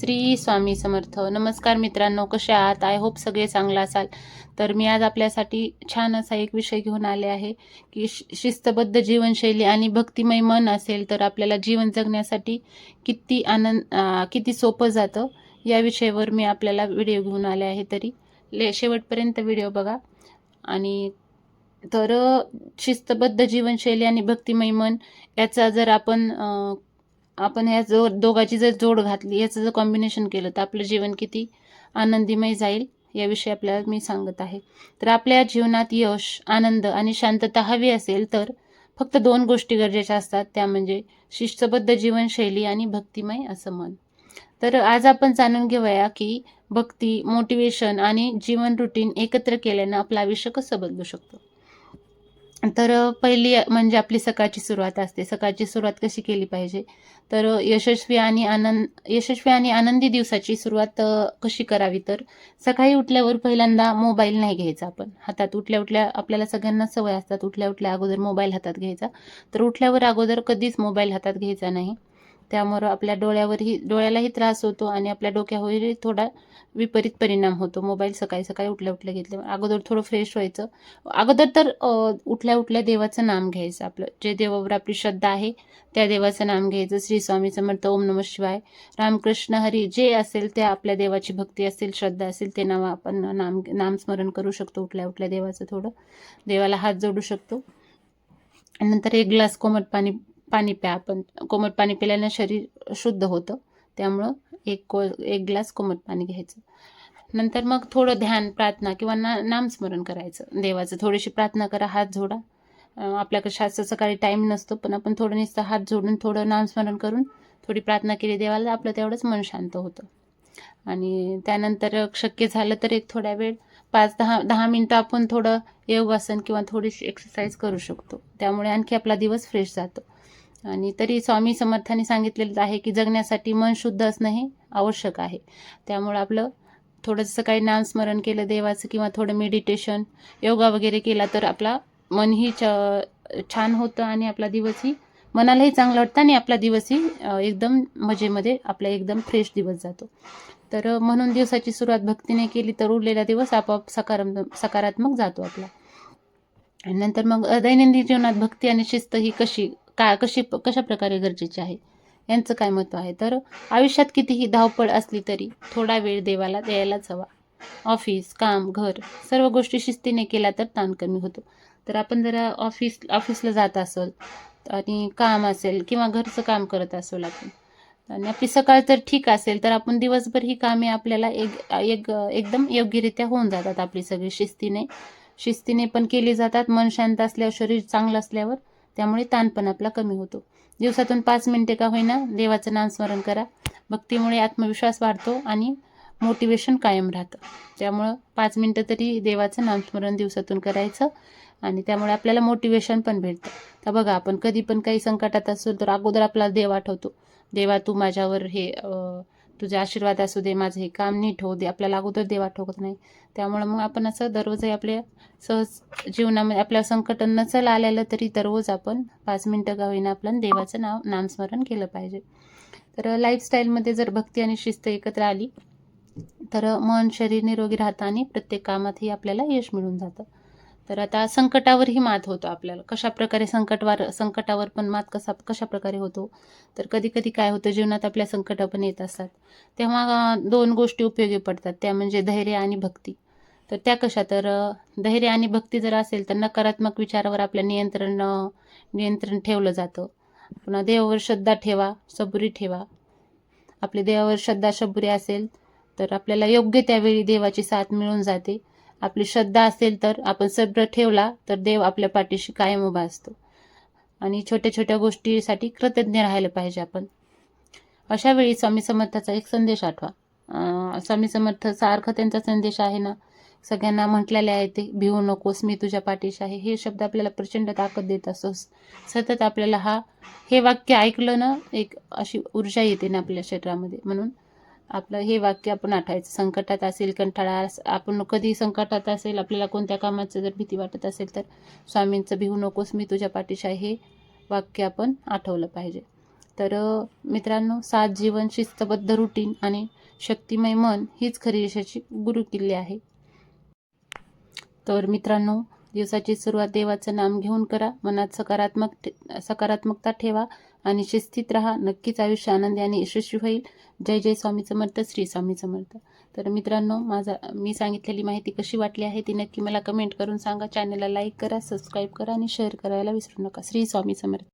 श्री स्वामी समर्थ. नमस्कार मित्रांनो कसे आहात? आय होप सगळे चांगला असाल. तर मी आज आपल्यासाठी छान असा एक विषय घेऊन आले आहे की शि- शिस्तबद्ध जीवनशैली आणि भक्तिमय मन असेल तर आपल्याला जीवन जगण्यासाठी किती आनंद किती सोपं जातं या विषयावर मी आपल्याला व्हिडिओ घेऊन आले आहे तरी. ले शेवटपर्यंत व्हिडिओ बघा. आणि तर शिस्तबद्ध जीवनशैली आणि भक्तिमय मन याचा जर आपण आपण या जो दोघाची जर जोड घातली याचं जर कॉम्बिनेशन केलं तर आपलं जीवन किती आनंदीमय जाईल याविषयी आपल्याला मी सांगत आहे. तर आपल्या जीवनात यश आनंद आणि शांतता हवी असेल तर फक्त दोन गोष्टी गरजेच्या असतात. त्या म्हणजे शिस्तबद्ध जीवनशैली आणि भक्तिमय असं मन. तर आज आपण जाणून घेऊया की भक्ती मोटिवेशन आणि जीवन रुटीन एकत्र केल्यानं आपलं आयुष्य कसं बदलू शकतं. तर पहिली म्हणजे आपली सकाळची सुरुवात असते. सकाळची सुरुवात कशी केली पाहिजे? तर यशस्वी आणि आनंद यशस्वी आणि आनंदी दिवसाची सुरुवात कशी करावी तर? सकाळी उठल्यावर पहिल्यांदा मोबाईल नाही घ्यायचा आपण. हातात उठल्या उठल्या आपल्याला सगळ्यांना सवय असतात. उठल्या उठल्या अगोदर मोबाईल हातात घ्यायचा. तर उठल्यावर अगोदर कधीच मोबाईल हातात घ्यायचा नाही. त्यामुळं आपल्या डोळ्यावरही डोळ्यालाही त्रास होतो आणि आपल्या डोक्यावरही थोडा विपरीत परिणाम होतो. मोबाईल सकाळी सकाळी उठल्या उठल्या घेतले. अगोदर थोडं फ्रेश व्हायचं. अगोदर तर उठल्या उठल्या देवाचं नाम घ्यायचं आपलं. जे देवावर आपली श्रद्धा आहे त्या देवाचं नाम घ्यायचं. श्री स्वामी समर्थ ओम नम शिवाय. रामकृष्ण हरी जे असेल त्या आपल्या देवाची भक्ती असेल श्रद्धा असेल ते नाव आपण नाम नामस्मरण करू शकतो. उठल्या उठल्या देवाचं थोडं. देवाला हात जोडू शकतो. नंतर एक ग्लास कोमट पाणी पाणी प्या आपण कोमट पाणी पिल्यानं शरीर शुद्ध होतं. त्यामुळं एक को एक ग्लास कोमट पाणी घ्यायचं. नंतर मग थोडं ध्यान प्रार्थना किंवा ना नामस्मरण करायचं. देवाचं थोडीशी प्रार्थना करा हात जोडा. आपल्याकडे शास्त्र सकाळी टाईम नसतो पण आपण थोडं नुसतं हात जोडून थोडं नामस्मरण करून थोडी प्रार्थना केली देवाला आपलं तेवढंच मन शांत होतं. आणि त्यानंतर शक्य झालं तर एक थोड्या वेळ पाच दहा दहा मिनटं आपण थोडं योगासन किंवा थोडीशी एक्सरसाइज करू शकतो. त्यामुळे आणखी आपला दिवस फ्रेश जातो. आणि तरी स्वामी समर्थांनी सांगितलेलं आहे की जगण्यासाठी मन शुद्ध असणं हे आवश्यक आहे. त्यामुळं आपलं थोडंसं काही नामस्मरण केलं देवाचं किंवा थोडं मेडिटेशन योगा वगैरे केला तर आपला मनही च छान होतं आणि आपला दिवसही मनालाही चांगलं वाटतं आणि आपला दिवसही एकदम मजेमध्ये आपला एकदम फ्रेश दिवस जातो. तर म्हणून दिवसाची सुरुवात भक्तीने केली तर उरलेला दिवस आपोआप सकाराम सकारात्मक जातो आपला. आणि नंतर मग दैनंदिन जीवनात भक्ती आणि शिस्त ही कशी का कशी कशा प्रकारे गरजेची आहे? यांचं काय महत्त्व आहे? तर आयुष्यात कितीही धावपळ असली तरी थोडा वेळ देवाला द्यायलाच हवा ऑफिस काम घर सर्व गोष्टी शिस्तीने केल्या तर ताण कमी होतो. तर आपण जरा ऑफिस ऑफिसला जात असेल आणि काम असेल किंवा घरचं काम करत असेल आपण आणि आपली सकाळ जर ठीक असेल तर आपण दिवसभर ही कामे आपल्याला एक एक एकदम योग्यरित्या होऊन जातात आपली सगळी शिस्तीने. शिस्तीने पण केली जातात मन शांत असल्यावर शरीर चांगलं असल्यावर त्यामुळे ताण पण आपला कमी होतो. दिवसातून पाच मिनिटे का होईना देवाचं नामस्मरण करा. भक्तीमुळे आत्मविश्वास वाढतो आणि मोटिवेशन कायम राहतं. त्यामुळं पाच मिनटं तरी देवाचं नामस्मरण दिवसातून करायचं आणि त्यामुळे आपल्याला मोटिवेशन पण भेटतं. तर बघा आपण कधी पण काही संकटात असू तर अगोदर आपला देव आठवतो. देवा तू माझ्यावर हे तुझे आशीर्वाद असू दे माझं हे काम नीट होऊ दे आपल्याला अगोदर देवा ठोकत नाही. त्यामुळं मग आपण असं दररोजही आपल्या सहज जीवनामध्ये आपल्या संकट नसेल आलेलं तरी दररोज आपण पाच मिनटं का होईना आपलं देवाचं नाव नामस्मरण केलं पाहिजे. तर लाईफस्टाईलमध्ये जर भक्ती आणि शिस्त एकत्र आली तर मन शरीर निरोगी राहतं आणि प्रत्येक कामातही आपल्याला यश मिळून जातं. तर आता संकटावरही मात होतो आपल्याला. कशा प्रकारे संकटवार संकटावर पण मात कसा कशा प्रकारे होतो? तर कधी कधी काय होतं जीवनात आपल्या संकटं पण येत असतात. तेव्हा दोन गोष्टी उपयोगी पडतात. त्या म्हणजे धैर्य आणि भक्ती. तर त्या कशा? तर धैर्य आणि भक्ती जर असेल तर नकारात्मक विचारावर आपलं नियंत्रण नियंत्रण ठेवलं जातं. पुन्हा देवावर श्रद्धा ठेवा सबुरी ठेवा. आपली देवावर श्रद्धा सबुरी असेल तर आपल्याला योग्य त्यावेळी देवाची साथ मिळून जाते. आपली श्रद्धा असेल तर आपण सब्र ठेवला तर देव आपल्या पाठीशी कायम उभा असतो. आणि छोट्या छोट्या गोष्टीसाठी कृतज्ञ राहायला पाहिजे आपण. अशा वेळी स्वामी समर्थाचा एक संदेश आठवा. स्वामी समर्थ सारखा त्यांचा संदेश आहे ना? सगळ्यांना म्हटलेले आहे ते भिवू नकोस मी तुझ्या पाठीशी आहे. हे शब्द आपल्याला प्रचंड ताकद देत असतो सतत आपल्याला हा हे वाक्य ऐकलं ना एक अशी ऊर्जा येते ना आपल्या शरीरामध्ये. म्हणून आपलं हे वाक्य आपण आठवायचं. संकटात असेल कंटाळा आपण कधी संकटात असेल आपल्याला कोणत्या कामाचं जर भीती वाटत असेल तर स्वामींचं भिवू नकोस मी तुझ्या पाठीशा हे वाक्य आपण आठवलं पाहिजे. तर मित्रांनो सात जीवन शिस्तबद्ध रुटीन आणि शक्तिमय मन हीच खरी यशाची गुरुकिल्ली आहे. तर मित्रांनो दिवसाची सुरुवात देवाचं नाम घेऊन करा. मनात सकारात्मक ठे- सकारात्मकता ठेवा आणि शिस्तीत राहा. नक्कीच आयुष्य आनंदी आणि यशस्वी होईल. जय जय स्वामी समर्थ श्री स्वामी समर्थ. तर मित्रांनो माझा मी सांगितलेली माहिती कशी वाटली आहे ती नक्की मला कमेंट करून सांगा. चॅनलला लाईक करा सबस्क्राईब करा आणि शेअर करायला विसरू नका. श्री स्वामी समर्थ.